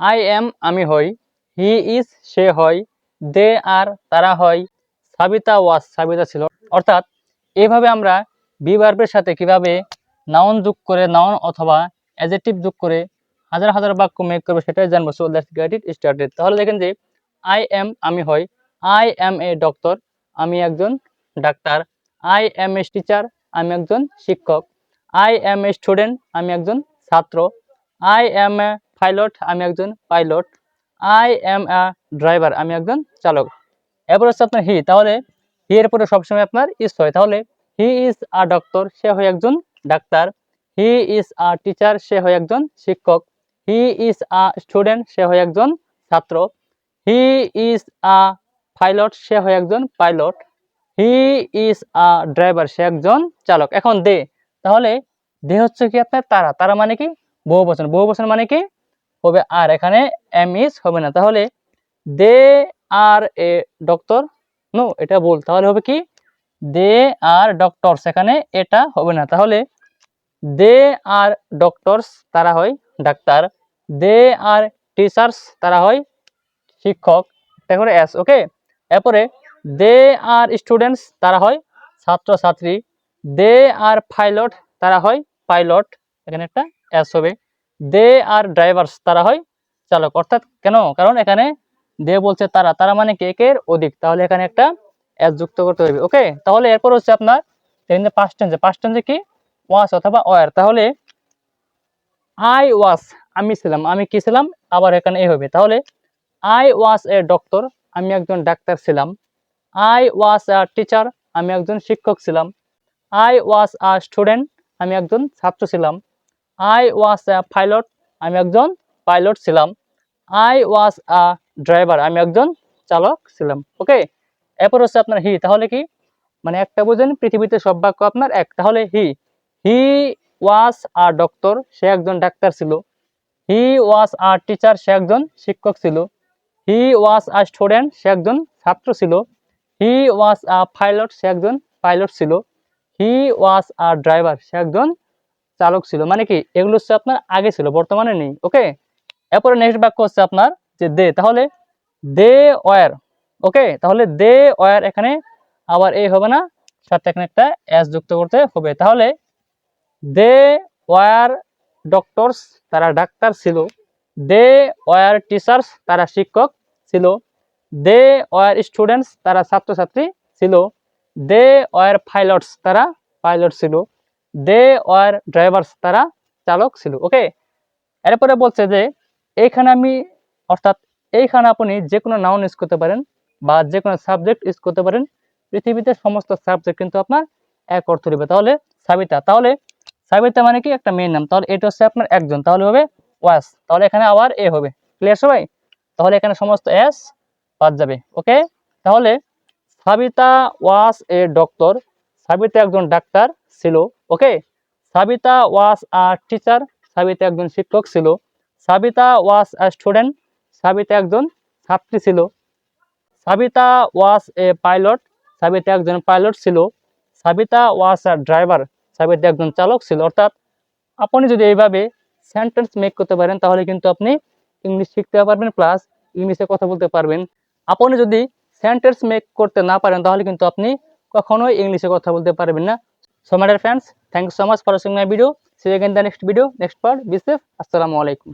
I am আমি হই, he is সে হয় দে আর তারা হয় সাবিতা ওয়াস সাবিতা ছিল। অর্থাৎ এভাবে আমরা বিভার্বের সাথে কীভাবে নাউন যোগ করে, নাউন অথবা অ্যাজেটিভ যোগ করে হাজার হাজার বাক্য মেক করবে সেটাই জানব। So let's get it started তাহলে দেখেন যে, আই এম আমি হই, আই এম এ ডক্টর, আমি একজন ডাক্তার, আই এম এ টিচার, আমি একজন শিক্ষক, আই এম এ স্টুডেন্ট, আমি একজন ছাত্র, আই এম এ পাইলট আমি একজন pilot I am a driver আমি একজন চালক। এরপর হচ্ছে আপনার হি তাহলে হি এর পরে সবসময় আপনার ইস হয়। তাহলে হি ইজ আ ডক্টর সে হয় একজন ডাক্তার। হি ইজ আ টিচার সে হয় একজন শিক্ষক। হি ইজ আ স্টুডেন্ট সে হয় একজন ছাত্র। হি ইজ আ পাইলট সে হয় একজন pilot he is a driver সে একজন চালক। এখন দে, তাহলে দে হচ্ছে কি আপনার তারা। তারা মানে কি? বহু বচন বহু বচন মানে কি? হবে আর, এখানে এম ইজ হবে না। তাহলে দে আর এ ডক্টর, নো, এটা বল তাহলে হবে কি? দে আর ডক্টরস, এখানে এটা হবে না। তাহলে দে আর ডক্টরস তারা হয় ডাক্তার। দে আর টিচার্স তারা হয় শিক্ষক। করে এস ওকে? এরপরে দে আর স্টুডেন্টস তারা হয় ছাত্র ছাত্রী দে আর পাইলট তারা হয় পাইলট। এখানে একটা এস হবে। দে আর ড্রাইভার্স তারা হয় চালক। অর্থাৎ কেন? কারণ এখানে দে বলছে তারা। তারা মানে কে? একের অধিক। তাহলে এখানে একটা এস যুক্ত করতে হবে। ওকে? তাহলে এরপর হচ্ছে আপনার এখানে পাঁচ টেন্সে পাঁচ টেন্সে কি? ওয়াস অথবা ওয়ার তাহলে আই ওয়াস আমি ছিলাম। আমি কি ছিলাম? আবার এখানে এ হবে। তাহলে আই ওয়াস এ ডক্টর আমি একজন ডাক্তার ছিলাম। আই ওয়াস আ টিচার আমি একজন শিক্ষক ছিলাম। আই ওয়াস আ স্টুডেন্ট আমি একজন ছাত্র ছিলাম। আই ওয়াজ আ পাইলট আমি একজন পাইলট ছিলাম। আই ওয়াজ আ ড্রাইভার আমি একজন চালক ছিলাম। ওকে এরপর হচ্ছে আপনার হি তাহলে কি? মানে একটা বুঝেন, পৃথিবীতে সব বাক্য আপনার এক। তাহলে হি হি ওয়াস আ ডক্টর সে একজন ডাক্তার ছিল। হি ওয়াজ আ টিচার সে একজন শিক্ষক ছিল। হি ওয়াজ আ স্টুডেন্ট সে একজন ছাত্র ছিল। হি ওয়াজ আ পাইলট সে একজন পাইলট ছিল। হি ওয়াজ আ ড্রাইভার সে একজন চালক ছিল মানে কি, এগুলো হচ্ছে আপনার আগে ছিল, বর্তমানে নেই, ওকে? এরপরে নেক্সট বাক্য হচ্ছে আপনার যে দে, তাহলে দে ওয়ার, ওকে? তাহলে দে ওয়ার এখানে আবার এই হবে না, সাথে এখানে একটা এস যুক্ত করতে হবে, তাহলে দে ওয়ার ডক্টরস তারা ডাক্তার ছিল, দে ওয়ার টিচার্স তারা শিক্ষক ছিল, দে ওয়ার স্টুডেন্টস তারা ছাত্রছাত্রী ছিল, দে ওয়ার পাইলটস তারা পাইলট ছিল দে ওয়ার ড্রাইভার্স তারা চালক ছিল ওকে এরপরে বলছে যে, এইখানে আমি, অর্থাৎ এইখানে আপনি যে কোনো নাউন ইউজ করতে পারেন বা যে কোনো সাবজেক্ট ইউজ করতে পারেন, পৃথিবীতে সমস্ত সাবজেক্ট কিন্তু আপনার এক অর্থ দিবে। তাহলে সাবিতা তাহলে সাবিতা মানে কি? একটা মেয়ের নাম। তাহলে এটা হচ্ছে আপনার একজন, তাহলে হবে ওয়াস। তাহলে এখানে আবার এ হবে। ক্লিয়ার সবাই? তাহলে এখানে সমস্ত এস বাদ যাবে ওকে তাহলে Sabita, was, a, doctor Sabita একজন ডাক্তার ছিল, okay? Sabita was a teacher, Sabita একজন শিক্ষক ছিল। Sabita was a student, Sabita একজন ছাত্রী ছিল। Sabita was a pilot, Sabita একজন পাইলট ছিল। Sabita was a driver, Sabita একজন চালক ছিল। অর্থাৎ আপনি যদি এইভাবে সেন্টেন্স মেক করতে পারেন, তাহলে কিন্তু আপনি ইংলিশ শিখতে পারবেন, প্লাস ইংলিশে কথা বলতে পারবেন। আপনি যদি সেন্টেন্স মেক করতে না পারেন, তাহলে কিন্তু আপনি কখনোই ইংলিশে কথা বলতে পারবেন না। So my friends thank you so much for watching my video see again the next video next part be safe আসসালামু আলাইকুম